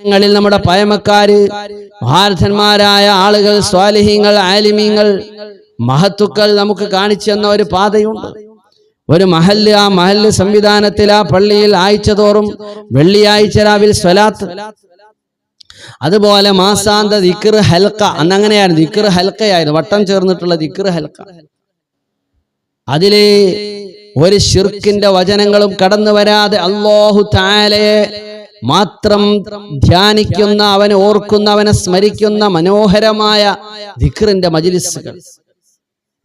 ങ്ങളിൽ നമ്മുടെ പയമക്കാര് മഹാർഥന്മാരായ ആളുകൾ സ്വാലിഹീങ്ങൾ ആലിമീങ്ങൾ മഹത്തുക്കൾ നമുക്ക് കാണിച്ചു തന്ന ഒരു പാതയുണ്ട്. ഒരു മഹല്ല് ആ മഹല്ല് സംവിധാനത്തിൽ ആ പള്ളിയിൽ ആഴ്ച തോറും വെള്ളിയാഴ്ച രാവിൽ സ്വലാത്ത്. അതുപോലെ മാസാന്ത ദിക്കർ ഹൽക്ക അന്ന് അങ്ങനെയായിരുന്നു ദിക്ർ ഹൽക്കയായിരുന്നു വട്ടം ചേർന്നിട്ടുള്ള ദിക്കർ ഹൽക്ക. അതിൽ ഒരു ഷിർക്കിന്റെ വചനങ്ങളും കടന്നു വരാതെ അള്ളാഹു താലയെ മാത്രം ധ്യാനിക്കുന്ന അവനെ ഓർക്കുന്ന അവനെ സ്മരിക്കുന്ന മനോഹരമായ ദിക്റിന്റെ മജിലിസുകൾ.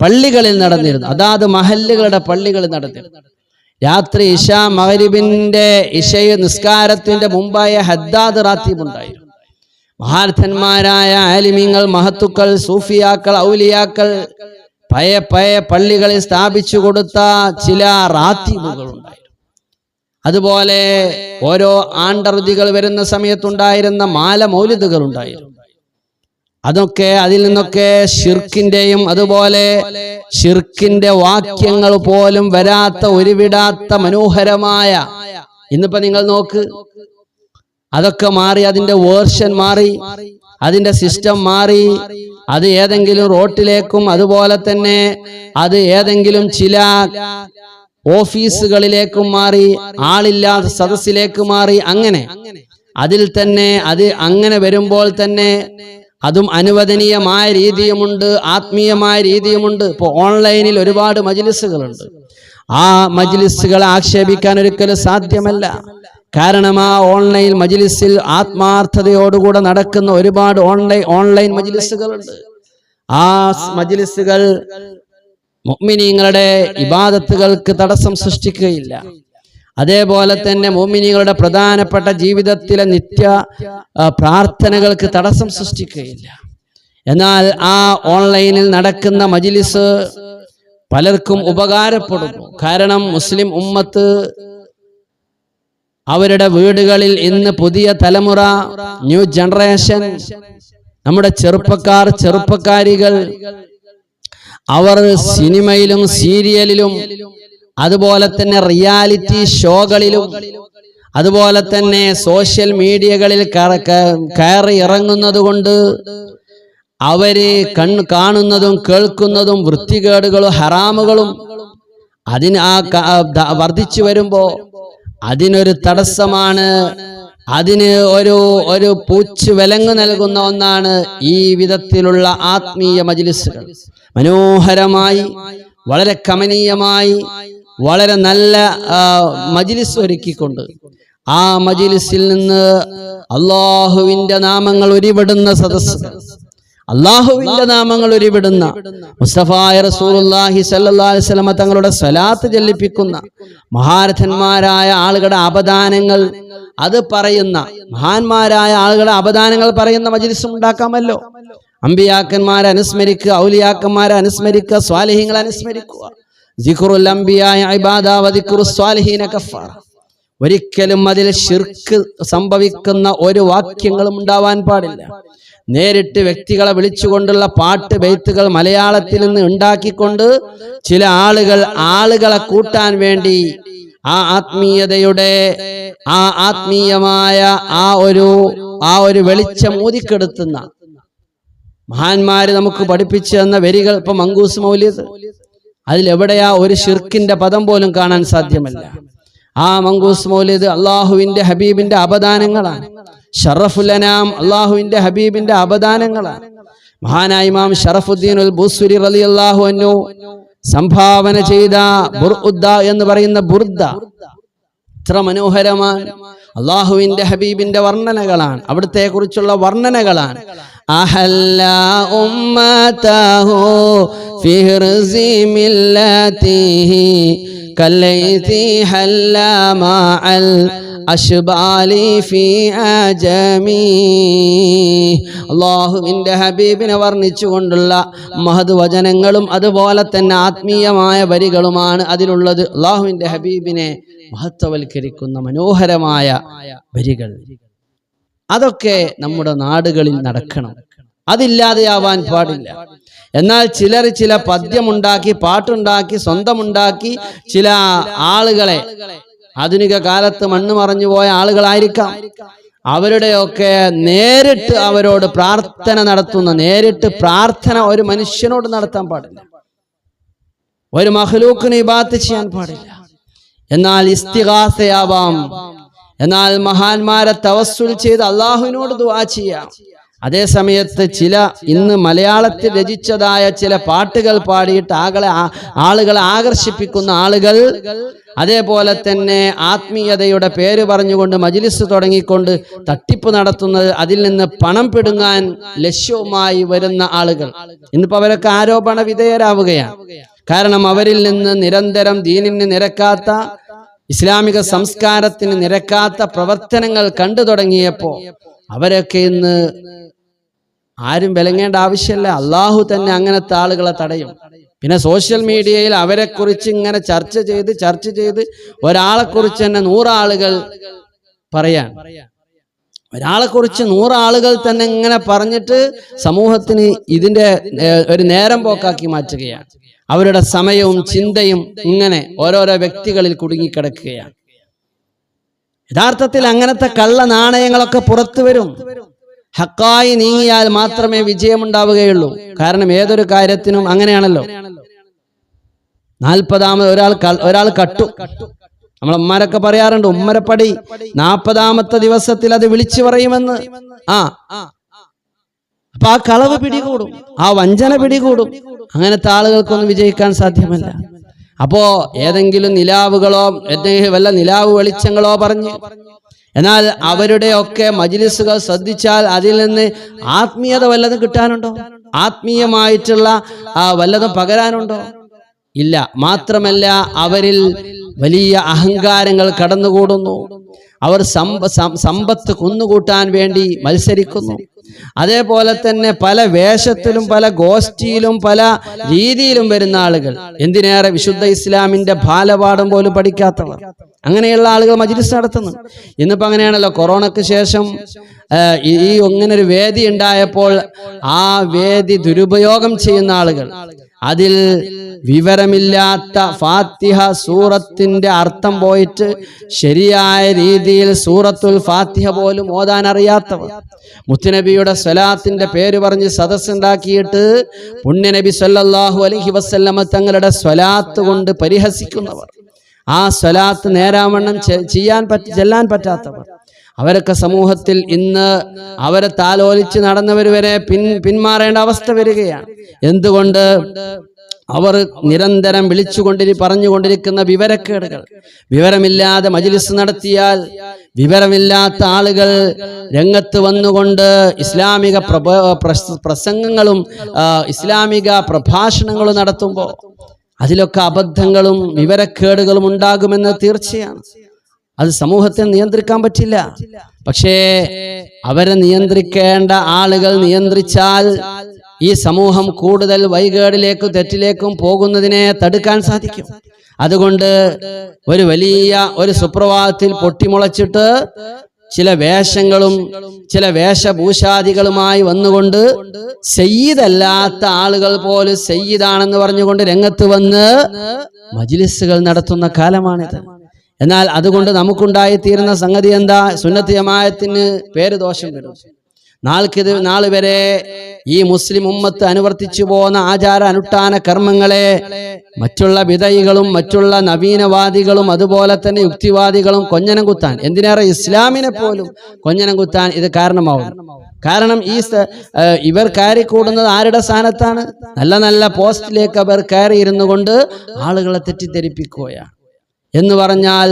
പള്ളികളിൽ നടന്നിരുന്നു. അതാത് മഹല്ലുകളുടെ പള്ളികളിൽ നടന്നിരുന്നു. രാത്രി ഇഷ മഹരിബിന്റെ ഇഷയ നിസ്കാരത്തിന്റെ മുമ്പായ ഹദ്ദാദ് റാത്തീബ് ഉണ്ടായിരുന്നു. മഹാരഥന്മാരായ ആലിമീങ്ങൾ മഹത്തുക്കൾ സൂഫിയാക്കൾ ഔലിയാക്കൾ പയ പയ പള്ളികളിൽ സ്ഥാപിച്ചു കൊടുത്ത ചില റാത്തീബുകൾ ഉണ്ടായിരുന്നു. അതുപോലെ ഓരോ ആണ്ടറുതികൾ വരുന്ന സമയത്തുണ്ടായിരുന്ന മാല മൗലിദുകൾ ഉണ്ടായിരുന്നു അതൊക്കെ അതിൽ നിന്നൊക്കെ ഷിർക്കിന്റെയും അതുപോലെ ഷിർക്കിന്റെ വാക്യങ്ങൾ പോലും വരാത്ത ഒരുവിടാത്ത മനോഹരമായ ഇന്നിപ്പോ നിങ്ങൾ നോക്ക് അതൊക്കെ മാറി അതിന്റെ വേർഷൻ മാറി അതിന്റെ സിസ്റ്റം മാറി അത് ഏതെങ്കിലും റോട്ടിലേക്കും അതുപോലെ തന്നെ അത് ഏതെങ്കിലും ചില ഓഫീസുകളിലേക്കും മാറി ആളില്ലാത്ത സദസ്സിലേക്ക് മാറി അങ്ങനെ. അതിൽ തന്നെ അത് അങ്ങനെ വരുമ്പോൾ തന്നെ അതും അനുവദനീയമായ രീതിയുമുണ്ട് ആത്മീയമായ രീതിയുമുണ്ട്. ഇപ്പോൾ ഓൺലൈനിൽ ഒരുപാട് മജ്ലിസുകളുണ്ട്. ആ മജ്ലിസുകളെ ആക്ഷേപിക്കാൻ ഒരിക്കലും സാധ്യമല്ല. കാരണം ആ ഓൺലൈൻ മജ്ലിസിൽ ആത്മാർത്ഥതയോടുകൂടെ നടക്കുന്ന ഒരുപാട് ഓൺലൈൻ ഓൺലൈൻ മജ്ലിസുകളുണ്ട്. ആ മജ്ലിസുകൾ മുഅ്മിനീങ്ങളുടെ ഇബാദത്തുകൾക്ക് തടസ്സം സൃഷ്ടിക്കുകയില്ല. അതേപോലെ തന്നെ മോമിനികളുടെ പ്രധാനപ്പെട്ട ജീവിതത്തിലെ നിത്യ പ്രാർത്ഥനകൾക്ക് തടസ്സം സൃഷ്ടിക്കുകയില്ല. എന്നാൽ ആ ഓൺലൈനിൽ നടക്കുന്ന മജിലിസ് പലർക്കും ഉപകാരപ്പെടുന്നു. കാരണം മുസ്ലിം ഉമ്മത്ത് അവരുടെ വീടുകളിൽ ഇന്ന് പുതിയ തലമുറ ന്യൂ ജനറേഷൻ നമ്മുടെ ചെറുപ്പക്കാർ ചെറുപ്പക്കാരികൾ അവർ സിനിമയിലും സീരിയലിലും അതുപോലെ തന്നെ റിയാലിറ്റി ഷോകളിലും അതുപോലെ തന്നെ സോഷ്യൽ മീഡിയകളിൽ കയറി ഇറങ്ങുന്നത് കൊണ്ട് അവർ കൺ കാണുന്നതും കേൾക്കുന്നതും വൃത്തികേടുകളും ഹറാമുകളും അതിന് ആ വർദ്ധിച്ചു വരുമ്പോ അതിനൊരു തടസ്സമാണ് അതിന് ഒരു ഒരു പൂച്ച് വിലങ്ങ് നൽകുന്ന ഒന്നാണ് ഈ വിധത്തിലുള്ള ആത്മീയ മജിലിസുകൾ. മനോഹരമായി വളരെ കമനീയമായി വളരെ നല്ല മജിലിസ് ഒരുക്കിക്കൊണ്ട് ആ മജിലിസിൽ നിന്ന് അള്ളാഹുവിന്റെ നാമങ്ങൾ ഉരുവിടുന്ന സദസ്സ് അള്ളാഹുവിന്റെ നാമങ്ങൾ ഉരുവിടുന്ന മുസ്തഫായ തങ്ങളുടെ സ്വലാത്ത് ചൊല്ലിപ്പിക്കുന്ന മഹാരഥന്മാരായ ആളുകളുടെ അപദാനങ്ങൾ അത് പറയുന്ന മഹാന്മാരായ ആളുകളെ അപദാനങ്ങൾ പറയുന്ന മജിലിസും ഉണ്ടാക്കാമല്ലോ. അമ്പിയാക്കന്മാരെ അനുസ്മരിക്കുക ഔലിയാക്കന്മാരെ അനുസ്മരിക്കുക സ്വാലിഹീങ്ങളെ അനുസ്മരിക്കുക. ജിഖുറുൽ അംബിയായ സ്വാലിഹീന ഒരിക്കലും അതിൽ ഷിർക്ക് സംഭവിക്കുന്ന ഒരു വാക്യങ്ങളും ഉണ്ടാവാൻ പാടില്ല. നേരിട്ട് വ്യക്തികളെ വിളിച്ചുകൊണ്ടുള്ള പാട്ട് ബെയ്ത്തുകൾ മലയാളത്തിൽ നിന്ന് ഉണ്ടാക്കിക്കൊണ്ട് ചില ആളുകൾ ആളുകളെ കൂട്ടാൻ വേണ്ടി ആ ആത്മീയതയുടെ ആ ആത്മീയമായ ആ ഒരു ആ ഒരു വെളിച്ചം ഊതിക്കെടുത്തുന്ന മഹാന്മാര് നമുക്ക് പഠിപ്പിച്ചു തന്ന വരികൾ ഇപ്പൊ മങ്കൂസ് മൗലിയത് അതിലെവിടെയാ ഒരു ഷിർക്കിന്റെ പദം പോലും കാണാൻ സാധ്യമല്ല. ആ മങ്കൂസ് മൗലിയത് അള്ളാഹുവിന്റെ ഹബീബിന്റെ അപദാനങ്ങളാണ്. ഷറഫുലനാം അള്ളാഹുവിന്റെ ഹബീബിന്റെ അപദാനങ്ങളാണ്. മഹാനായിമാം ഷറഫുദ്ദീൻ ഉൽ ബുസുരി റലി അള്ളാഹു അന്നു സംഭാവന ചെയ്ത ബുർഉദ്ദ എന്ന് പറയുന്ന ബുർദ. ഇത്ര മനോഹരമാണ്. അള്ളാഹുവിന്റെ ഹബീബിന്റെ വർണനകളാണ്. അവിടുത്തെ കുറിച്ചുള്ള വർണനകളാണ്. അഹല്ല ഉമ്മതഹു ഫിഹ്റസി മില്ലതിഹി കല്ലൈതി ഹല്ല മഅൽ അഷ്ബാലി ഫി അജമി അള്ളാഹുവിന്റെ ഹബീബിനെ വർണിച്ചുകൊണ്ടുള്ള മഹത് വചനങ്ങളും അതുപോലെ തന്നെ ആത്മീയമായ വരികളുമാണ് അതിലുള്ളത്. അള്ളാഹുവിന്റെ ഹബീബിനെ മഹത്വവൽക്കരിക്കുന്ന മനോഹരമായ വരികൾ. അതൊക്കെ നമ്മുടെ നാടുകളിൽ നടക്കണം. അതില്ലാതെയാവാൻ പാടില്ല. എന്നാൽ ചിലർ ചില പദ്യമുണ്ടാക്കി പാട്ടുണ്ടാക്കി സ്വന്തമുണ്ടാക്കി ചില ആളുകളെ ആധുനിക കാലത്ത് മണ്ണ് മറഞ്ഞു പോയ ആളുകളായിരിക്കാം. അവരുടെയൊക്കെ നേരിട്ട് അവരോട് പ്രാർത്ഥന നടത്തുന്ന നേരിട്ട് പ്രാർത്ഥന ഒരു മനുഷ്യനോട് നടത്താൻ പാടില്ല. ഒരു മഹലൂക്കിന് ഇബാത്ത് ചെയ്യാൻ പാടില്ല. എന്നാൽ ഇസ്തിഹാസയാവാം എന്നാൽ മഹാന്മാരെ തവസ്സുൽ ചെയ്ത് അള്ളാഹുവിനോട് ദുവാ ചെയ്യാം. അതേ സമയത്ത് ചില ഇന്ന് മലയാളത്തിൽ രചിച്ചതായ ചില പാട്ടുകൾ പാടിയിട്ട് ആകളെ ആളുകളെ ആകർഷിപ്പിക്കുന്ന ആളുകൾ അതേപോലെ തന്നെ ആത്മീയതയുടെ പേര് പറഞ്ഞുകൊണ്ട് മജിലിസ് തുടങ്ങിക്കൊണ്ട് തട്ടിപ്പ് നടത്തുന്നത് അതിൽ നിന്ന് പണം പിടുങ്ങാൻ ലക്ഷ്യവുമായി വരുന്ന ആളുകൾ. ഇന്നിപ്പോ അവരൊക്കെ ആരോപണ വിധേയരാവുകയാണ്. കാരണം അവരിൽ നിന്ന് നിരന്തരം ദീനിന് നിരക്കാത്ത ഇസ്ലാമിക സംസ്കാരത്തിന് നിരക്കാത്ത പ്രവർത്തനങ്ങൾ കണ്ടു തുടങ്ങിയപ്പോ അവരൊക്കെ ഇന്ന് ആരും വിലങ്ങേണ്ട ആവശ്യമില്ല. അള്ളാഹു തന്നെ അങ്ങനത്തെ ആളുകളെ തടയും. പിന്നെ സോഷ്യൽ മീഡിയയിൽ അവരെ കുറിച്ച് ഇങ്ങനെ ചർച്ച ചെയ്ത് ചർച്ച ചെയ്ത് ഒരാളെ കുറിച്ച് തന്നെ നൂറാളുകൾ പറയാൻ. ഒരാളെ കുറിച്ച് നൂറാളുകൾ തന്നെ ഇങ്ങനെ പറഞ്ഞിട്ട് സമൂഹത്തിന് ഇതിന്റെ ഒരു നേരം പോക്കാക്കി മാറ്റുകയാണ്. അവരുടെ സമയവും ചിന്തയും ഇങ്ങനെ ഓരോരോ വ്യക്തികളിൽ കുടുങ്ങിക്കിടക്കുകയാണ്. യഥാർത്ഥത്തിൽ അങ്ങനത്തെ കള്ള നാണയങ്ങളൊക്കെ പുറത്തു വരും. ഹക്കായി നീങ്ങിയാൽ മാത്രമേ വിജയമുണ്ടാവുകയുള്ളൂ. കാരണം ഏതൊരു കാര്യത്തിനും അങ്ങനെയാണല്ലോ. നാൽപ്പതാമത് ഒരാൾ ഒരാൾ കട്ടു. നമ്മളമ്മമാരൊക്കെ പറയാറുണ്ട് ഉമ്മരപ്പടി നാൽപ്പതാമത്തെ ദിവസത്തിൽ അത് വിളിച്ചു പറയുമെന്ന്. ആ. അപ്പൊ ആ കളവ് പിടികൂടും ആ വഞ്ചന പിടികൂടും. അങ്ങനത്തെ ആളുകൾക്കൊന്നും വിജയിക്കാൻ സാധ്യമല്ല. അപ്പോ ഏതെങ്കിലും നിലാവുകളോ എന്തെങ്കിലും വല്ല നിലാവ് വെളിച്ചങ്ങളോ പറഞ്ഞ്. എന്നാൽ അവരുടെയൊക്കെ മജിലിസുകൾ ശ്രദ്ധിച്ചാൽ അതിൽ നിന്ന് ആത്മീയത വല്ലതും കിട്ടാനുണ്ടോ? ആത്മീയമായിട്ടുള്ള ആ വല്ലതും പകരാനുണ്ടോ? ഇല്ല. മാത്രമല്ല അവരിൽ വലിയ അഹങ്കാരങ്ങൾ കടന്നുകൂടുന്നു. അവർ സമ്പത്ത് കുന്നുകൂട്ടാൻ വേണ്ടി മത്സരിക്കുന്നു. അതേപോലെ തന്നെ പല വേഷത്തിലും പല ഗോഷ്ഠിയിലും പല രീതിയിലും വരുന്ന ആളുകൾ. എന്തിനേറെ വിശുദ്ധ ഇസ്ലാമിന്റെ ബാലപാഠം പോലും പഠിക്കാത്തവർ. അങ്ങനെയുള്ള ആളുകൾ മജിലിസ് നടത്തുന്നു. ഇന്നിപ്പോ അങ്ങനെയാണല്ലോ കൊറോണയ്ക്ക് ശേഷം ഈ ഈ ഇങ്ങനെ ഒരു വേദി ഉണ്ടായപ്പോൾ ആ വേദി ദുരുപയോഗം ചെയ്യുന്ന ആളുകൾ. അതിൽ വിവരമില്ലാത്ത ഫാത്തിഹ സൂറത്തിന്റെ അർത്ഥം പോയിട്ട് ശരിയായ രീതിയിൽ സൂറത്തുൽ ഫാത്തിഹ പോലും ഓതാൻ അറിയാത്തവർ. മുത്തുനബിയുടെ സ്വലാത്തിന്റെ പേര് പറഞ്ഞ് സദസ്സുണ്ടാക്കിയിട്ട് പുണ്യനബി സല്ലാഹു അലഹി വസല്ലമ തങ്ങളുടെ സ്വലാത്ത് കൊണ്ട് പരിഹസിക്കുന്നവർ. ആ സ്വലാത്ത് നേരാവണ്ണം ചെയ്യാൻ പറ്റ ചെല്ലാൻ പറ്റാത്തവർ. അവരൊക്കെ സമൂഹത്തിൽ ഇന്ന് അവരെ താലോലിച്ച് നടന്നവർ വരെ പിൻ പിന്മാറേണ്ട അവസ്ഥ വരികയാണ്. എന്തുകൊണ്ട്? അവർ നിരന്തരം വിളിച്ചുകൊണ്ടിരി പറഞ്ഞുകൊണ്ടിരിക്കുന്ന വിവരക്കേടുകൾ. വിവരമില്ലാതെ മജിലിസ് നടത്തിയാൽ വിവരമില്ലാത്ത ആളുകൾ രംഗത്ത് വന്നുകൊണ്ട് ഇസ്ലാമിക പ്രസംഗങ്ങളും ഇസ്ലാമിക പ്രഭാഷണങ്ങളും നടത്തുമ്പോൾ അതിലൊക്കെ അബദ്ധങ്ങളും വിവരക്കേടുകളും ഉണ്ടാകുമെന്ന് തീർച്ചയാണ്. അത് സമൂഹത്തെ നിയന്ത്രിക്കാൻ പറ്റില്ല. പക്ഷേ അവരെ നിയന്ത്രിക്കേണ്ട ആളുകൾ നിയന്ത്രിച്ചാൽ ഈ സമൂഹം കൂടുതൽ വൈകേടിലേക്കും തെറ്റിലേക്കും പോകുന്നതിനെ തടുക്കാൻ സാധിക്കും. അതുകൊണ്ട് ഒരു വലിയ ഒരു സുപ്രഭാതത്തിൽ പൊട്ടിമുളച്ചിട്ട് ചില വേഷങ്ങളും ചില വേഷഭൂഷാദികളുമായി വന്നുകൊണ്ട് സയ്യിദല്ലാത്ത ആളുകൾ പോലും സയ്യിദാണെന്ന് പറഞ്ഞുകൊണ്ട് രംഗത്ത് വന്ന് മജിലിസുകൾ നടത്തുന്ന കാലമാണിത്. എന്നാൽ അതുകൊണ്ട് നമുക്കുണ്ടായി തീരുന്ന സംഗതി എന്താ? സുന്നത്ത് ജമായത്തിന് പേര് ദോഷം വരും നാൾക്കിത് നാൾ വരെ ഈ മുസ്ലിം ഉമ്മത്ത് അനുവർത്തിച്ചു പോകുന്ന ആചാര അനുഷ്ഠാന കർമ്മങ്ങളെ മറ്റുള്ള വിധയികളും മറ്റുള്ള നവീനവാദികളും അതുപോലെ തന്നെ യുക്തിവാദികളും കൊഞ്ഞനം കുത്താൻ എന്തിനേറെ ഇസ്ലാമിനെ പോലും കൊഞ്ഞനം കുത്താൻ ഇത് കാരണമാവും. കാരണം ഈ ഇവർ കയറി കൂടുന്നത് ആരുടെ സ്ഥാനത്താണ്? നല്ല നല്ല പോസ്റ്റിലേക്ക് അവർ കയറി ഇരുന്നു കൊണ്ട് ആളുകളെ തെറ്റിദ്ധരിപ്പിക്കുകയാണ്. എന്ന് പറഞ്ഞാൽ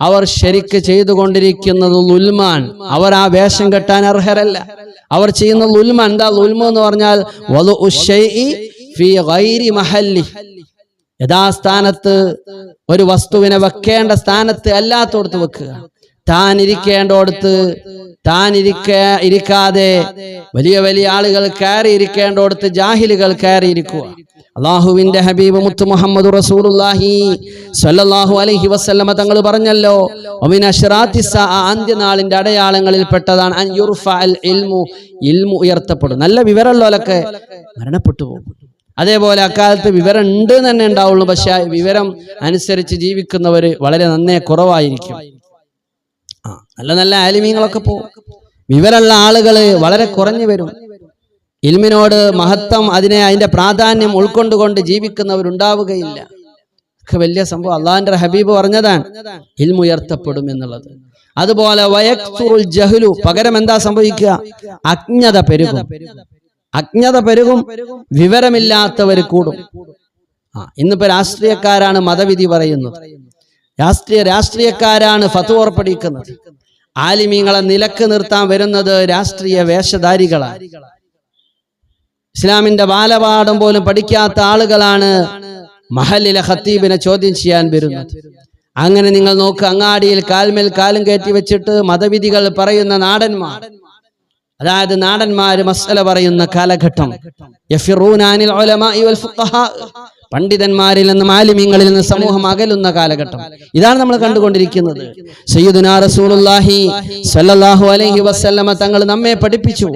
അവർ ശരിക്ക് ചെയ്തുകൊണ്ടിരിക്കുന്നത് ലുൽമാൻ. അവർ ആ വേഷം കെട്ടാൻ അർഹരല്ല. അവർ ചെയ്യുന്ന ലുൽമ എന്താ ലുൽമ എന്ന് പറഞ്ഞാൽ യഥാസ്ഥാനത്ത് ഒരു വസ്തുവിനെ വെക്കേണ്ട സ്ഥാനത്ത് അല്ലാത്തോടത്ത് വെക്കുക. താൻ ഇരിക്ക ഇരിക്കാതെ വലിയ വലിയ ആളുകൾ കയറി ഇരിക്കേണ്ടോടത്ത് ജാഹിലുകൾ കയറി ഇരിക്കുക. അള്ളാഹുവിന്റെ ഹബീബ് മുത്തു മുഹമ്മദ് റസൂലുള്ളാഹി സ്വല്ലല്ലാഹു അലൈഹി വസല്ലമ തങ്ങൾ പറഞ്ഞല്ലോ അന്ത്യനാളിന്റെ അടയാളങ്ങളിൽ പെട്ടതാണ് ഇൽമു ഉയർത്തപ്പെടും. നല്ല വിവരമുള്ളവരൊക്കെ മരണപ്പെട്ടു പോകും. അതേപോലെ അക്കാലത്ത് വിവരം ഉണ്ട് തന്നെ ഉണ്ടാവുള്ളൂ പക്ഷെ വിവരം അനുസരിച്ച് ജീവിക്കുന്നവർ വളരെ നന്നേ കുറവായിരിക്കും. ആ നല്ല നല്ല ആലിമീങ്ങളൊക്കെ പോകും വിവരമുള്ള ആളുകൾ വളരെ കുറഞ്ഞു വരും. ഇൽമിനോട് മഹത്വം അതിനെ അതിന്റെ പ്രാധാന്യം ഉൾക്കൊണ്ടുകൊണ്ട് ജീവിക്കുന്നവരുണ്ടാവുകയില്ല. ഒക്കെ വലിയ സംഭവം. അള്ളാഹിന്റെ ഹബീബ് പറഞ്ഞതാണ് ഇൽമുയർത്തപ്പെടും എന്നുള്ളത്. അതുപോലെ ജഹ്ലു പകരം എന്താ സംഭവിക്കുക? അജ്ഞത പെരുകും. അജ്ഞത പെരുകും വിവരമില്ലാത്തവർ കൂടും. ആ ഇന്നിപ്പോ രാഷ്ട്രീയക്കാരാണ് മതവിധി പറയുന്നത്. രാഷ്ട്രീയ രാഷ്ട്രീയക്കാരാണ് ഫത്വർ പഠിക്കുന്നത് ആലിമീങ്ങളെ നിലയ്ക്ക് നിർത്താൻ വരുന്നത് രാഷ്ട്രീയ വേഷധാരികളാണ്. ഇസ്ലാമിന്റെ ബാലപാഠം പോലും പഠിക്കാത്ത ആളുകളാണ് മഹലിലെ ഖത്തീബിനെ ചോദ്യം ചെയ്യാൻ വരുന്നത്. അങ്ങനെ നിങ്ങൾ നോക്ക് അങ്ങാടിയിൽ കാൽമേൽ കാലും കയറ്റി വെച്ചിട്ട് മതവിധികൾ പറയുന്ന നാടന്മാർ. അതായത് നാടന്മാര് മസല പറയുന്ന കാലഘട്ടം. പണ്ഡിതന്മാരിൽ നിന്നും ആലിമീങ്ങളിൽ നിന്ന് സമൂഹം അകലുന്ന കാലഘട്ടം. ഇതാണ് നമ്മൾ കണ്ടുകൊണ്ടിരിക്കുന്നത്. സയ്യിദുനാ റസൂലുള്ളാഹി അലൈഹി വസല്ലമ തങ്ങൾ നമ്മെ പഠിപ്പിച്ചു.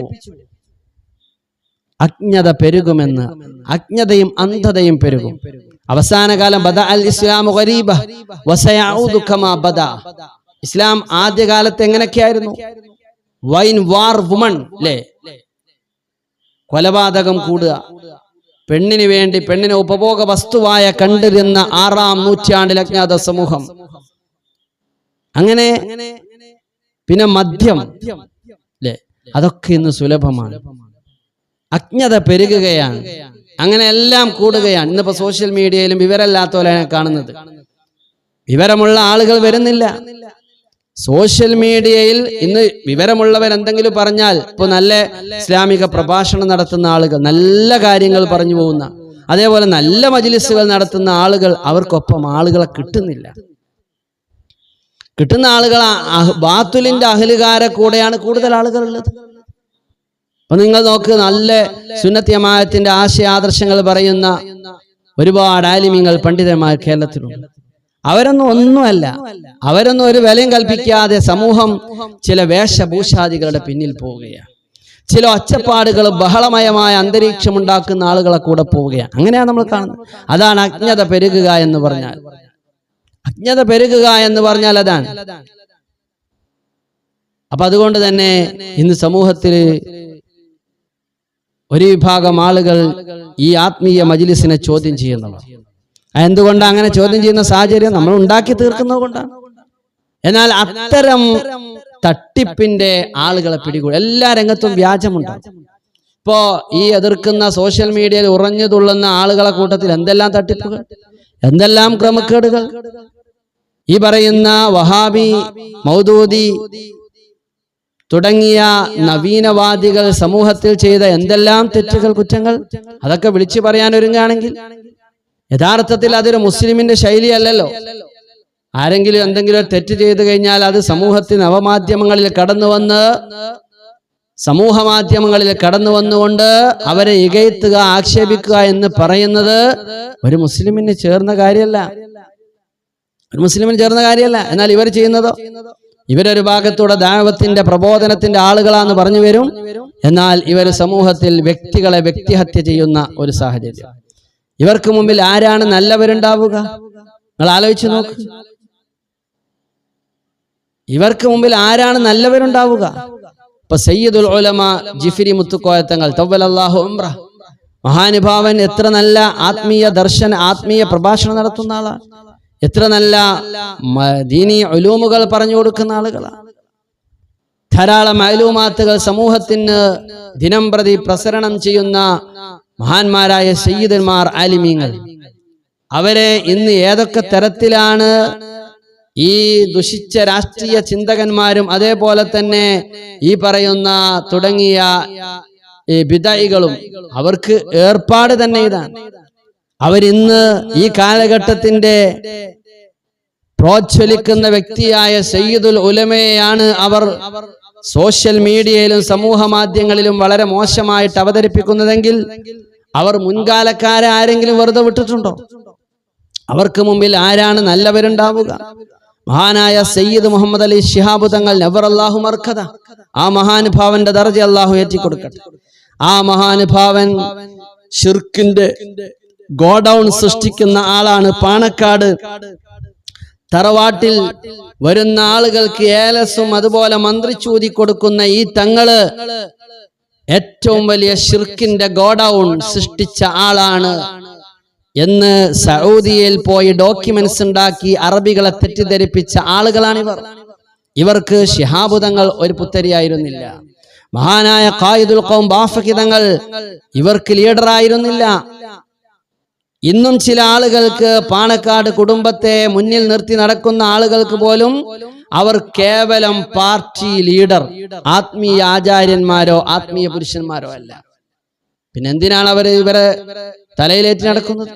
അജ്ഞത പെരുകുമെന്ന് അജ്ഞതയും അന്ധതയും പെരുകും. അവസാന കാലം ബദ അൽ ഇസ്ലാം ഗരീബ വസയഊദു കമാ ബദ ഇസ്ലാം ആദ്യകാലത്ത് എങ്ങനെയൊക്കെയായിരുന്നു? വൈൻ വാർ വുമൺ അല്ലേ കൊലപാതകം കൂടുക. പെണ്ണിന് വേണ്ടി പെണ്ണിനെ ഉപഭോഗ വസ്തുവായ കണ്ടിരുന്ന ആറാം നൂറ്റാണ്ടിൽ അജ്ഞാത സമൂഹം അങ്ങനെ പിന്നെ മദ്യം. അല്ലേ അതൊക്കെ ഇന്ന് സുലഭമാണ്. അജ്ഞത പെരുകുകയാണ്. അങ്ങനെ എല്ലാം കൂടുകയാണ്. ഇന്നിപ്പോ സോഷ്യൽ മീഡിയയിലും വിവരമില്ലാത്തവരാണ് കാണുന്നത്. വിവരമുള്ള ആളുകൾ വരുന്നില്ല. സോഷ്യൽ മീഡിയയിൽ ഇന്ന് വിവരമുള്ളവർ എന്തെങ്കിലും പറഞ്ഞാൽ ഇപ്പൊ നല്ല ഇസ്ലാമിക പ്രഭാഷണം നടത്തുന്ന ആളുകൾ നല്ല കാര്യങ്ങൾ പറഞ്ഞു പോകുന്ന അതേപോലെ നല്ല മജിലിസുകൾ നടത്തുന്ന ആളുകൾ അവർക്കൊപ്പം ആളുകളെ കിട്ടുന്നില്ല. കിട്ടുന്ന ആളുകൾ ബാത്തുലിന്റെ അഹലുകാരെ കൂടെയാണ് കൂടുതൽ ആളുകൾ ഉള്ളത് അപ്പൊ നിങ്ങൾ നോക്ക് നല്ല സുന്നത്യമായത്തിന്റെ ആശയ ആദർശങ്ങൾ പറയുന്ന ഒരുപാട് ആലിമ്യങ്ങൾ പണ്ഡിതന്മാർ കേരളത്തിലുണ്ട്. അവരൊന്നും ഒന്നുമല്ല. അവരൊന്നും ഒരു വിലയും കൽപ്പിക്കാതെ സമൂഹം ചില വേഷഭൂഷാദികളുടെ പിന്നിൽ പോവുകയാണ്. ചില ഒച്ചപ്പാടുകൾ ബഹളമയമായ അന്തരീക്ഷം ഉണ്ടാക്കുന്ന ആളുകളെ കൂടെ പോവുകയാണ്. അങ്ങനെയാണ് നമ്മൾ കാണുന്നത്. അതാണ് അജ്ഞത പെരുകുക എന്ന് പറഞ്ഞാൽ. അജ്ഞത പെരുകുക എന്ന് പറഞ്ഞാൽ അതാണ്. അപ്പൊ അതുകൊണ്ട് തന്നെ ഇന്ന് സമൂഹത്തിൽ ഒരു വിഭാഗം ആളുകൾ ഈ ആത്മീയ മജിലിസിനെ ചോദ്യം ചെയ്യുന്നവർ. എന്തുകൊണ്ടാണ് അങ്ങനെ ചോദ്യം ചെയ്യുന്ന സാഹചര്യം നമ്മൾ ഉണ്ടാക്കി തീർക്കുന്നത് കൊണ്ടാണ്? എന്നാൽ അത്തരം തട്ടിപ്പിന്റെ ആളുകളെ പിടികൂടും. എല്ലാ രംഗത്തും വ്യാജമുണ്ട് ഇപ്പോ ഈ എതിർക്കുന്ന സോഷ്യൽ മീഡിയയിൽ ഉറഞ്ഞു തുള്ളുന്ന ആളുകളെ കൂട്ടത്തിൽ എന്തെല്ലാം തട്ടിപ്പുകൾ? എന്തെല്ലാം ക്രമക്കേടുകൾ? ഈ പറയുന്ന വഹാബി മൗദൂദി തുടങ്ങിയ നവീനവാദികൾ സമൂഹത്തിൽ ചെയ്ത എന്തെല്ലാം തെറ്റുകൾ കുറ്റങ്ങൾ? അതൊക്കെ വിളിച്ചു പറയാൻ ഒരുങ്ങുകയാണെങ്കിൽ യഥാർത്ഥത്തിൽ അതൊരു മുസ്ലിമിന്റെ ശൈലിയല്ലല്ലോ. ആരെങ്കിലും എന്തെങ്കിലും തെറ്റ് ചെയ്തു കഴിഞ്ഞാൽ അത് സമൂഹത്തിൽ നവമാധ്യമങ്ങളിൽ കടന്നു വന്ന് സമൂഹ മാധ്യമങ്ങളിൽ കടന്നു വന്നുകൊണ്ട് അവരെ ഇകയത്തുക ആക്ഷേപിക്കുക എന്ന് പറയുന്നത് ഒരു മുസ്ലിമിന് ചേർന്ന കാര്യമല്ല. ഒരു മുസ്ലിമിന് ചേർന്ന കാര്യമല്ല. എന്നാൽ ഇവർ ചെയ്യുന്നതോ ഇവരൊരു ഭാഗത്തൂടെ ദാവത്തിന്റെ പ്രബോധനത്തിന്റെ ആളുകളാന്ന് പറഞ്ഞു വരും. എന്നാൽ ഇവർ സമൂഹത്തിൽ വ്യക്തികളെ വ്യക്തിഹത്യ ചെയ്യുന്ന ഒരു സാഹചര്യം. ഇവർക്ക് മുമ്പിൽ ആരാണ് നല്ലവരുണ്ടാവുക? നിങ്ങൾ ആലോചിച്ചു നോക്ക്. ഇവർക്ക് മുമ്പിൽ ആരാണ് നല്ലവരുണ്ടാവുക? ഇപ്പൊ സയ്യിദുൽ ഉലമ ജിഫിരി മുത്തുക്കോയത്തങ്ങൾ തവ്വലല്ലാഹു ഉംറ. മഹാനുഭാവൻ എത്ര നല്ല ആത്മീയ ദർശന ആത്മീയ പ്രഭാഷണം നടത്തുന്ന ആളാണ് എത്ര നല്ല ദീനീ ഉലൂമുകൾ പറഞ്ഞു കൊടുക്കുന്ന ആളുകളാണ് ധാരാളം അയലൂമാത്തുകൾ സമൂഹത്തിന് ദിനം പ്രതി പ്രസരണം ചെയ്യുന്ന മഹാന്മാരായ സയ്യിദന്മാർ ആലിമീങ്ങൾ. അവരെ ഇന്ന് ഏതൊക്കെ തരത്തിലാണ് ഈ ദുഷിച്ച രാഷ്ട്രീയ ചിന്തകന്മാരും അതേപോലെ തന്നെ ഈ പറയുന്ന തുടങ്ങിയ ഈ ബിദായികളും അവർക്ക് ഏർപ്പാട് തന്നെ ഇതാണ്. അവരിന്ന് ഈ കാലഘട്ടത്തിന്റെ പ്രോജ്വലിക്കുന്ന വ്യക്തിയായ സയ്യിദുൽ ഉലമയെയാണ് അവർ സോഷ്യൽ മീഡിയയിലും സമൂഹ മാധ്യമങ്ങളിലും വളരെ മോശമായിട്ട് അവതരിപ്പിക്കുന്നതെങ്കിൽ അവർ മുൻകാലക്കാരെ ആരെങ്കിലും വെറുതെ വിട്ടിട്ടുണ്ടോ? അവർക്ക് മുമ്പിൽ ആരാണ് നല്ലവരുണ്ടാവുക? മഹാനായ സയ്യിദ് മുഹമ്മദ് അലി ശിഹാബ് തങ്ങൾ നബർ അള്ളാഹു മർക്കത ആ മഹാനുഭാവന്റെ ദർജ അള്ളാഹു ഏറ്റിക്കൊടുക്കട്ടെ. ആ മഹാനുഭാവൻ ഷിർക്കിന്റെ ഗോഡൗൺ സൃഷ്ടിക്കുന്ന ആളാണ്. പാണക്കാട്. തറവാട്ടിൽ വരുന്ന ആളുകൾക്ക് ഏലസും അതുപോലെ മന്ത്രിച്ചൂതി കൊടുക്കുന്ന ഈ തങ്ങൾ ഏറ്റവും വലിയ ഷിർക്കിന്റെ ഗോഡൌൺ സൃഷ്ടിച്ച ആളാണ് എന്ന് സൗദിയിൽ പോയി ഡോക്യുമെന്റ്സ് ഉണ്ടാക്കി അറബികളെ തെറ്റിദ്ധരിപ്പിച്ച ആളുകളാണിവർ. ഇവർക്ക് ശിഹാബുദങ്ങൾ ഒരു പുത്തരിയായിരുന്നില്ല മഹാനായ ഖായിദുൽ ഖൗം ബാഫകിതങ്ങൾ ഇവർക്ക് ലീഡറായിരുന്നില്ല ഇന്നും ചില ആളുകൾക്ക് പാണക്കാട് കുടുംബത്തെ മുന്നിൽ നിർത്തി നടക്കുന്ന ആളുകൾക്ക് പോലും അവർ കേവലം പാർട്ടി ലീഡർ ആത്മീയ ആചാര്യന്മാരോ ആത്മീയ പുരുഷന്മാരോ അല്ല. പിന്നെ എന്തിനാണ് അവർ ഇവരെ തലയിലേറ്റ് നടക്കുന്നത്?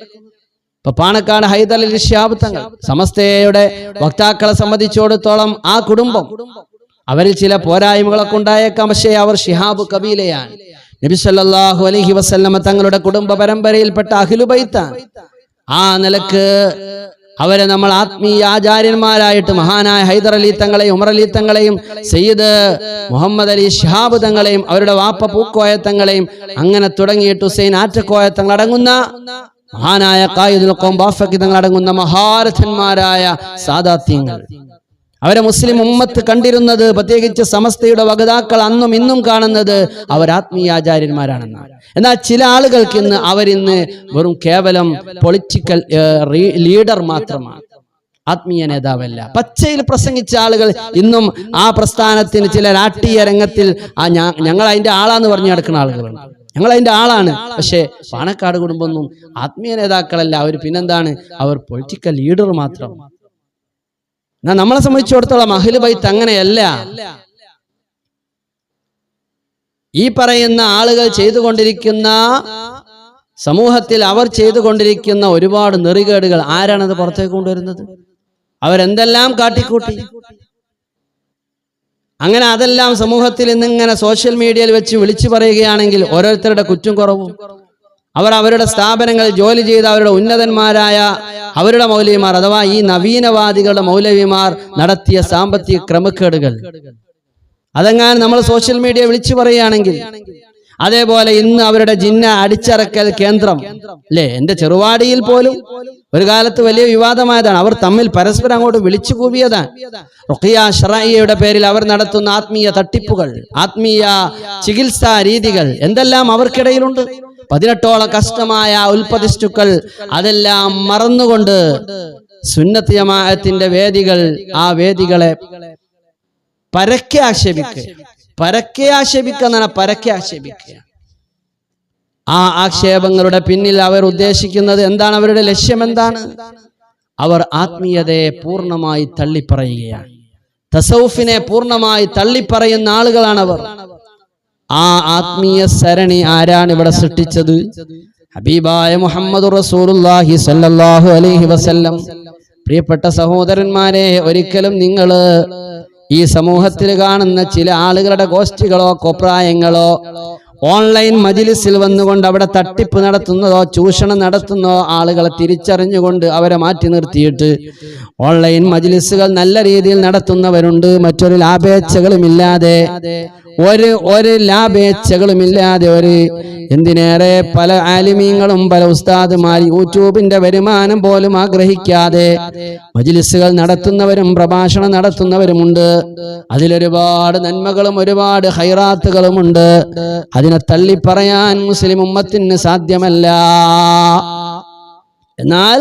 ഇപ്പൊ പാണക്കാട് ഹൈദർ അലി തങ്ങൾ സമസ്തയുടെ വക്താക്കളെ സംബന്ധിച്ചിടത്തോളം ആ കുടുംബം അവരിൽ ചില പോരായ്മകളൊക്കെ ഉണ്ടായേക്കാം. പക്ഷേ അവർ ഷിഹാബ് കബീലയാണ്. നബി അലഹി അലൈഹി വസല്ലമ തങ്ങളുടെ കുടുംബ പരമ്പരയിൽപ്പെട്ട അഖിലുബൈത്താണ് ആ നിലയ്ക്ക് അവരെ നമ്മൾ ആത്മീയ ആചാര്യന്മാരായിട്ട് മഹാനായ ഹൈദർ അലി തങ്ങളെയും ഉമർ അലി തങ്ങളെയും സയ്യിദ് മുഹമ്മദ് അലി ഷിഹാബ് തങ്ങളെയും അവരുടെ വാപ്പ പൂക്കോയ തങ്ങളെയും അങ്ങനെ തുടങ്ങിയിട്ട് ഹുസൈൻ ആറ്റക്കോയ തങ്ങൾ അടങ്ങുന്ന മഹാനായ കായുദുൽ തങ്ങൾ അടങ്ങുന്ന മഹാരഥന്മാരായ സാദാത്യങ്ങൾ. അവരെ മുസ്ലിം ഉമ്മത്ത് കണ്ടിരുന്നത് പ്രത്യേകിച്ച് സമസ്തയുടെ വകതാക്കൾ അന്നും ഇന്നും കാണുന്നത് അവർ ആത്മീയാചാര്യന്മാരാണെന്നാണ് എന്നാൽ ചില ആളുകൾക്ക് ഇന്ന് അവരിന്ന് വെറും കേവലം പൊളിറ്റിക്കൽ ലീഡർ മാത്രമാണ്. ആത്മീയ നേതാവല്ല. പച്ചയിൽ പ്രസംഗിച്ച ആളുകൾ ഇന്നും ആ പ്രസ്ഥാനത്തിന് ചില രാഷ്ട്രീയ രംഗത്തിൽ ഞങ്ങൾ അതിന്റെ ആളാന്ന് പറഞ്ഞു നടക്കുന്ന ആളുകളാണ്. ഞങ്ങൾ അതിന്റെ ആളാണ്. പക്ഷേ പാണക്കാട് കുടുംബമൊന്നും ആത്മീയ നേതാക്കളല്ല. അവർ പിന്നെന്താണ്? അവർ പൊളിറ്റിക്കൽ ലീഡർ മാത്രം. എന്നാ നമ്മളെ സംബന്ധിച്ചിടത്തോളം അഹിൽ ബൈത്ത് അങ്ങനെയല്ല. ഈ പറയുന്ന ആളുകൾ ചെയ്തുകൊണ്ടിരിക്കുന്ന സമൂഹത്തിൽ അവർ ചെയ്തുകൊണ്ടിരിക്കുന്ന ഒരുപാട് നെറികേടുകൾ ആരാണത് പുറത്തേക്ക് കൊണ്ടുവരുന്നത്? അവരെന്തെല്ലാം കാട്ടിക്കൂട്ടി? അങ്ങനെ അതെല്ലാം സമൂഹത്തിൽ ഇന്നിങ്ങനെ സോഷ്യൽ മീഡിയയിൽ വെച്ച് വിളിച്ചു പറയുകയാണെങ്കിൽ ഓരോരുത്തരുടെ കുറ്റം കുറവും. അവർ അവരുടെ സ്ഥാപനങ്ങൾ ജോലി ചെയ്ത അവരുടെ ഉന്നതന്മാരായ അവരുടെ മൗലവിമാർ അഥവാ ഈ നവീനവാദികളുടെ മൗലവിമാർ നടത്തിയ സാമ്പത്തിക ക്രമക്കേടുകൾ. അതെങ്ങാനും നമ്മൾ സോഷ്യൽ മീഡിയ വിളിച്ചു പറയുകയാണെങ്കിൽ അതേപോലെ ഇന്ന് അവരുടെ ജിന്ന അടിച്ചറക്കൽ കേന്ദ്രം അല്ലേ എന്റെ ചെറുവാടിയിൽ പോലും ഒരു കാലത്ത് വലിയ വിവാദമായതാണ്. അവർ തമ്മിൽ പരസ്പരം അങ്ങോട്ട് വിളിച്ചു കൂവിയതാണ്. റുഖിയ ഷറയ്യയുടെ പേരിൽ അവർ നടത്തുന്ന ആത്മീയ തട്ടിപ്പുകൾ ആത്മീയ ചികിത്സാ രീതികൾ എന്തെല്ലാം അവർക്കിടയിലുണ്ട്? പതിനെട്ടോളം കഷ്ടമായ ഉൽപ്പതിഷ്ടുക്കൾ അതെല്ലാം മറന്നുകൊണ്ട് സുന്നത്ത് ജമാഅത്തിന്റെ വേദികൾ ആ വേദികളെ പരക്കെ ആക്ഷേപിക്കുക പരക്കെ ആക്ഷേപിക്കുക എന്നാണ് പരക്കെ ആക്ഷേപിക്കുക ആ ആക്ഷേപങ്ങളുടെ പിന്നിൽ അവർ ഉദ്ദേശിക്കുന്നത് എന്താണ്? അവരുടെ ലക്ഷ്യം എന്താണ്? അവർ ആത്മീയതയെ പൂർണമായി തള്ളിപ്പറയുകയാണ്. തസൌഫിനെ പൂർണമായി തള്ളിപ്പറയുന്ന ആളുകളാണ് അവർ ആ ആത്മീയ സരണി ആരാണ് ഇവിടെ സൃഷ്ടിച്ചത്? ഹബീബായ മുഹമ്മദ് റസൂലുള്ളാഹി സല്ലല്ലാഹു അലൈഹി വസല്ലം. പ്രിയപ്പെട്ട സഹോദരന്മാരെ ഒരിക്കലും നിങ്ങൾ ഈ സമൂഹത്തിൽ കാണുന്ന ചില ആളുകളുടെ ഗോഷ്ഠികളോ കോപ്രായങ്ങളോ ഓൺലൈൻ മജിലിസിൽ വന്നുകൊണ്ട് അവിടെ തട്ടിപ്പ് നടത്തുന്നതോ ചൂഷണം നടത്തുന്നതോ ആളുകളെ തിരിച്ചറിഞ്ഞുകൊണ്ട് അവരെ മാറ്റി നിർത്തിയിട്ട് ഓൺലൈൻ മജിലിസുകൾ നല്ല രീതിയിൽ നടത്തുന്നവരുണ്ട്. മറ്റൊരു ലാഭേച്ഛകളുമില്ലാതെ ഒരു ഒരു ലാഭേച്ഛകളുമില്ലാതെ ഒരു എന്തിനേറെ പല ആലിമീങ്ങളും പല ഉസ്താദുമാർ യൂട്യൂബിന്റെ വരുമാനം പോലും ആഗ്രഹിക്കാതെ മജിലിസുകൾ നടത്തുന്നവരും പ്രഭാഷണം നടത്തുന്നവരുമുണ്ട്. അതിലൊരുപാട് നന്മകളും ഒരുപാട് ഹൈറാത്തുകളുമുണ്ട്. അതിനെ തള്ളിപ്പറയാൻ മുസ്ലിം ഉമ്മത്തിന് സാധ്യമല്ല. എന്നാൽ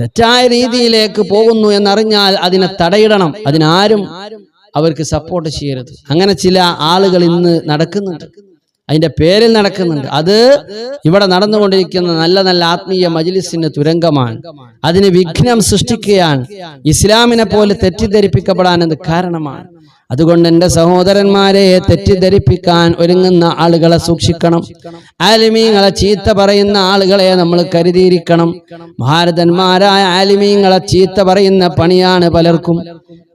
തെറ്റായ രീതിയിലേക്ക് പോകുന്നു എന്നറിഞ്ഞാൽ അതിനെ തടയിടണം. അതിനാരും അവർക്ക് സപ്പോർട്ട് ചെയ്യരുത്. അങ്ങനെ ചില ആളുകൾ ഇന്ന് നടക്കുന്നുണ്ട്. അതിന്റെ പേരിൽ നടക്കുന്നുണ്ട്. അത് ഇവിടെ നടന്നുകൊണ്ടിരിക്കുന്ന നല്ല നല്ല ആത്മീയ മജിലിസിന് തുരങ്കമാണ്. അതിന് വിഘ്നം സൃഷ്ടിക്കുകയാണ്. ഇസ്ലാമിനെ പോലെ തെറ്റിദ്ധരിപ്പിക്കപ്പെടാൻ അത് കാരണമാണ്? അതുകൊണ്ട് എന്റെ സഹോദരന്മാരെ തെറ്റിദ്ധരിപ്പിക്കാൻ ഒരുങ്ങുന്ന ആളുകളെ സൂക്ഷിക്കണം. ആലിമീങ്ങളെ ചീത്ത പറയുന്ന ആളുകളെ നമ്മൾ കരുതിയിരിക്കണം. ഭാരതന്മാരായ ആലിമീങ്ങളെ ചീത്ത പറയുന്ന പണിയാണ് പലർക്കും.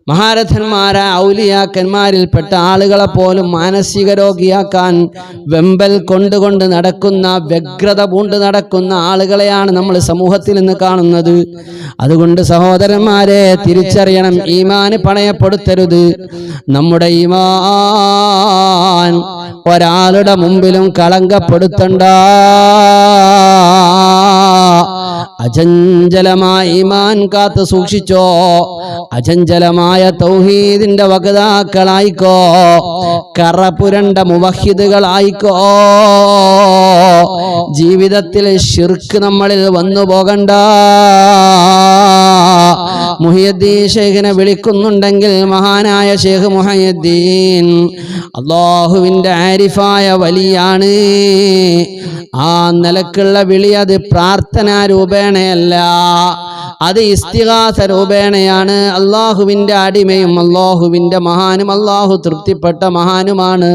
മഹാരഥന്മാരായ ഔലിയാക്കന്മാരിൽപ്പെട്ട ആളുകളെ പോലും മാനസിക രോഗിയാക്കാൻ വെമ്പൽ കൊണ്ടുകൊണ്ട് നടക്കുന്ന വ്യഗ്രത പൂണ്ട് നടക്കുന്ന ആളുകളെയാണ് നമ്മൾ സമൂഹത്തിൽ നിന്ന് കാണുന്നത്. അതുകൊണ്ട് സഹോദരന്മാരെ തിരിച്ചറിയണം ഈമാന് പണയപ്പെടുത്തരുത്. നമ്മുടെ ഈമാൻ ഒരാളുടെ മുമ്പിലും കളങ്കപ്പെടുത്തണ്ട. അചഞ്ചലമായ മാൻ കാത്ത് സൂക്ഷിച്ചോ. അചഞ്ചലമായ തൗഹീദിന്റെ വകതാക്കളായിക്കോ. കറപുരണ്ട മുവഹിദുകളായിക്കോ. ജീവിതത്തിൽ ഷിർക്ക് നമ്മളിൽ വന്നു പോകണ്ട മുഹിയദ്ദീൻ ഷേഖിനെ വിളിക്കുന്നുണ്ടെങ്കിൽ മഹാനായ ഷേഖ് മുഹയ്യദ്ദീൻ അള്ളാഹുവിന്റെ ആരിഫായ വലിയാണ്. ആ നിലക്കുള്ള വിളി അത് പ്രാർത്ഥനാ രൂപേണയല്ല. അത് ഇസ്തിഹാസ രൂപേണയാണ് അള്ളാഹുവിന്റെ അടിമയും അള്ളാഹുവിന്റെ മഹാനും അള്ളാഹു തൃപ്തിപ്പെട്ട മഹാനുമാണ്.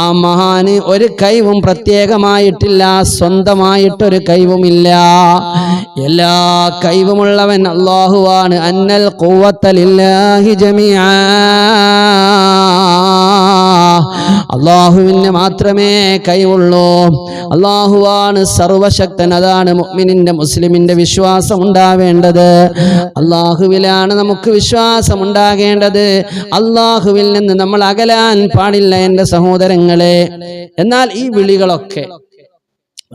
ആ മഹാന് ഒരു കൈവും പ്രത്യേകമായിട്ടില്ല സ്വന്തമായിട്ടൊരു കൈവുമില്ല. എല്ലാ കൈവുമുള്ളവൻ അള്ളാഹുവാണ് അന്നൽ കൂവത്തലില്ലാഹി ജമിയാ അള്ളാഹുവിന് മാത്രമേ കൈവുള്ളൂ അള്ളാഹുവാണ് സർവശക്തൻ. അതാണ് മുഅ്മിനിന്റെ മുസ്ലിമിന്റെ വിശ്വാസം ഉണ്ടാവേണ്ടത് അള്ളാഹുവിലാണ് നമുക്ക് വിശ്വാസം ഉണ്ടാകേണ്ടത് അള്ളാഹുവിൽ നിന്ന് നമ്മൾ അകലാൻ പാടില്ല എന്റെ സഹോദരങ്ങളെ. എന്നാൽ ഈ വിളികളൊക്കെ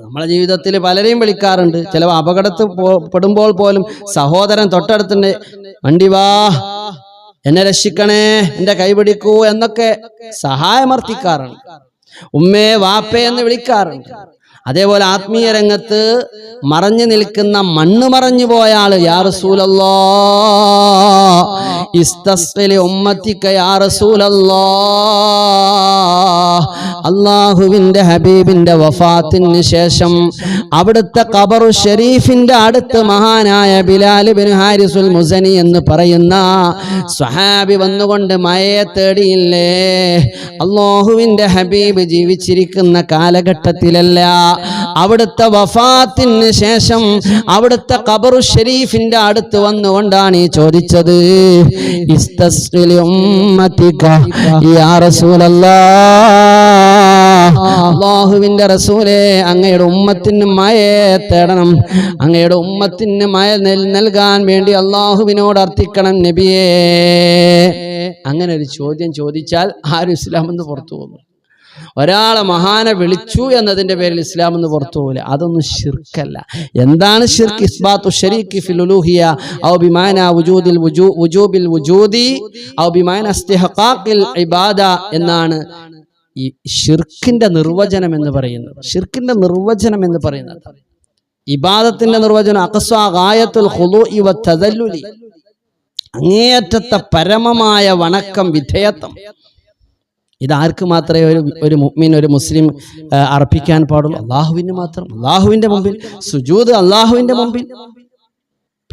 നമ്മളെ ജീവിതത്തിൽ പലരെയും വിളിക്കാറുണ്ട്. ചില അപകടത്തിൽ പെടുമ്പോൾ പോലും സഹോദരൻ തൊട്ടടുത്തുണ്ട്. വണ്ടി വാ. എന്നെ രക്ഷിക്കണേ എന്റെ കൈപിടിക്കൂ എന്നൊക്കെ സഹായമർത്ഥിക്കാറുണ്ട് ഉമ്മേ വാപ്പേ എന്ന് വിളിക്കാറുണ്ട്. അതേപോലെ ആത്മീയ രംഗത്ത് മറഞ്ഞു നിൽക്കുന്ന മണ്ണ് മറഞ്ഞു പോയ ആൾ അള്ളാഹുവിന്റെ ഹബീബിന്റെ വഫാത്തിന് ശേഷം അവിടുത്തെ കബറു ഷെരീഫിന്റെ അടുത്ത് മഹാനായ ബിലാൽ ബിൻ ഹാരിസുൽ മുസനി എന്ന് പറയുന്ന സ്വഹാബി വന്നുകൊണ്ട് മയയെ തേടിയില്ലേ? അള്ളാഹുവിന്റെ ഹബീബ് ജീവിച്ചിരിക്കുന്ന കാലഘട്ടത്തിലല്ല. അവിടുത്തെ വഫാത്തിന് ശേഷം അവിടുത്തെ ഖബറു ഷെരീഫിന്റെ അടുത്ത് വന്നുകൊണ്ടാണ് ഈ ചോദിച്ചത്. അള്ളാഹുവിന്റെ റസൂലെ അങ്ങയുടെ ഉമ്മത്തിന് മയെ തേടണം. അങ്ങയുടെ ഉമ്മത്തിന് മയ നെൽ- നൽകാൻ വേണ്ടി അള്ളാഹുവിനോട് അർത്ഥിക്കണം നബിയേ. അങ്ങനെ ഒരു ചോദ്യം ചോദിച്ചാൽ ആരും ഇസ്ലാം എന്ന് പുറത്തു പോകുന്നു ഒരാളെ മഹാനെ വിളിച്ചു എന്നതിന്റെ പേരിൽ ഇസ്ലാം എന്ന് പുറത്തു പോകില്ല അതൊന്നും ഷിർക്കല്ല എന്താണ് ഷിർക്ക് ഇസ്ബാത്തു ഷരീഖി ഫിൽ ഉലൂഹിയ ഔ ബിമാന വുജൂദിൽ വുജൂബിൽ വുജൂദി ഔ ബിമാന ഇബാദ എന്നാണ് ഈ ഷിർക്കിന്റെ നിർവചനം എന്ന് പറയുന്നത്. ഷിർക്കിന്റെ നിർവചനം എന്ന് പറയുന്നത്. ഇബാദത്തിന്റെ നിർവചനം വത്തദല്ലുലി അങ്ങേയറ്റത്തെ പരമമായ വണക്കം വിധേയത്വം. ഇതാർക്ക് മാത്രമേ ഒരു ഒരു മുഅ്മിൻ ഒരു മുസ്ലിം അർപ്പിക്കാൻ പാടുള്ളൂ? അള്ളാഹുവിന് മാത്രം. അള്ളാഹുവിന്റെ മുമ്പിൽ സുജൂദ് അള്ളാഹുവിന്റെ മുമ്പിൽ.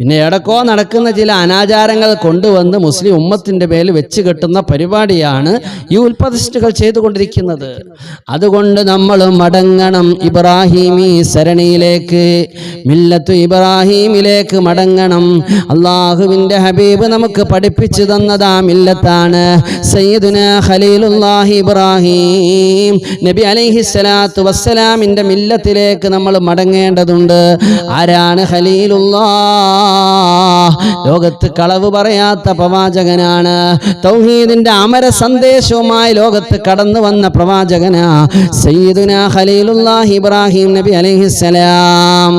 പിന്നെ എടക്കോ നടക്കുന്ന ചില അനാചാരങ്ങൾ കൊണ്ടുവന്ന് മുസ്ലിം ഉമ്മത്തിന്റെ മേൽ വെച്ച് കെട്ടുന്ന പരിപാടിയാണ് ഈ ഉൽപ്പതിഷ്ടുകൾ ചെയ്തുകൊണ്ടിരിക്കുന്നത്. അതുകൊണ്ട് നമ്മൾ മടങ്ങണം ഇബ്രാഹിമി സരണിയിലേക്ക് മില്ലത്തു ഇബ്രാഹിമിലേക്ക് മടങ്ങണം. അള്ളാഹുവിന്റെ ഹബീബ് നമുക്ക് പഠിപ്പിച്ചു തന്നതാ മില്ലത്താണ്. സയ്യിദുന ഖലീലുല്ലാഹി ഇബ്രാഹിം. നബി അലൈഹി സ്വലാത്തു വസ്സലാമിന്റെ മില്ലത്തിലേക്ക് നമ്മൾ മടങ്ങേണ്ടതുണ്ട്. ആരാണ് ഖലീലുല്ലാ? ലോകത്ത് കളവ് പറയാത്ത പ്രവാചകനാണ്. തൗഹീദിന്റെ അമര സന്ദേശവുമായി ലോകത്ത് കടന്നു വന്ന പ്രവാചകനാ സയ്യിദുന ഖലീലുല്ലാഹി ഇബ്രാഹിം നബി അലൈഹിസ്സലാം.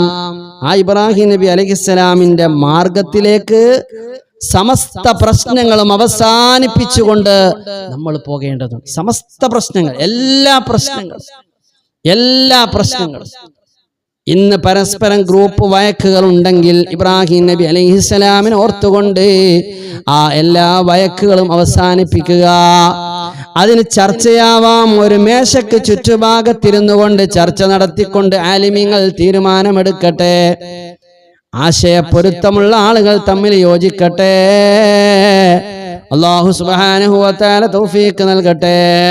ആ ഇബ്രാഹിം നബി അലൈഹിസ്സലാമിന്റെ മാർഗത്തിലേക്ക് സമസ്ത പ്രശ്നങ്ങളും അവസാനിപ്പിച്ചുകൊണ്ട് നമ്മൾ പോകേണ്ടതുണ്ട്. സമസ്ത പ്രശ്നങ്ങൾ എല്ലാ പ്രശ്നങ്ങളും എല്ലാ പ്രശ്നങ്ങളും. ഇന്ന് പരസ്പരം ഗ്രൂപ്പ് വഴക്കുകൾ ഉണ്ടെങ്കിൽ ഇബ്രാഹിം നബി അലൈഹിസ്സലാമിനെ ഓർത്തുകൊണ്ട് ആ എല്ലാ വയക്കുകളും അവസാനിപ്പിക്കുക. അതിന് ചർച്ചയാവാം. ഒരു മേശയ്ക്ക് ചുറ്റുഭാഗത്തിരുന്നു കൊണ്ട് ചർച്ച നടത്തിക്കൊണ്ട് ആലിമ്യങ്ങൾ തീരുമാനമെടുക്കട്ടെ. ആശയപ്പൊരുത്തമുള്ള ആളുകൾ തമ്മിൽ യോജിക്കട്ടെ. അള്ളാഹു സുബാനുഹുവത്താല തൗഫീക്ക് നൽകട്ടെ.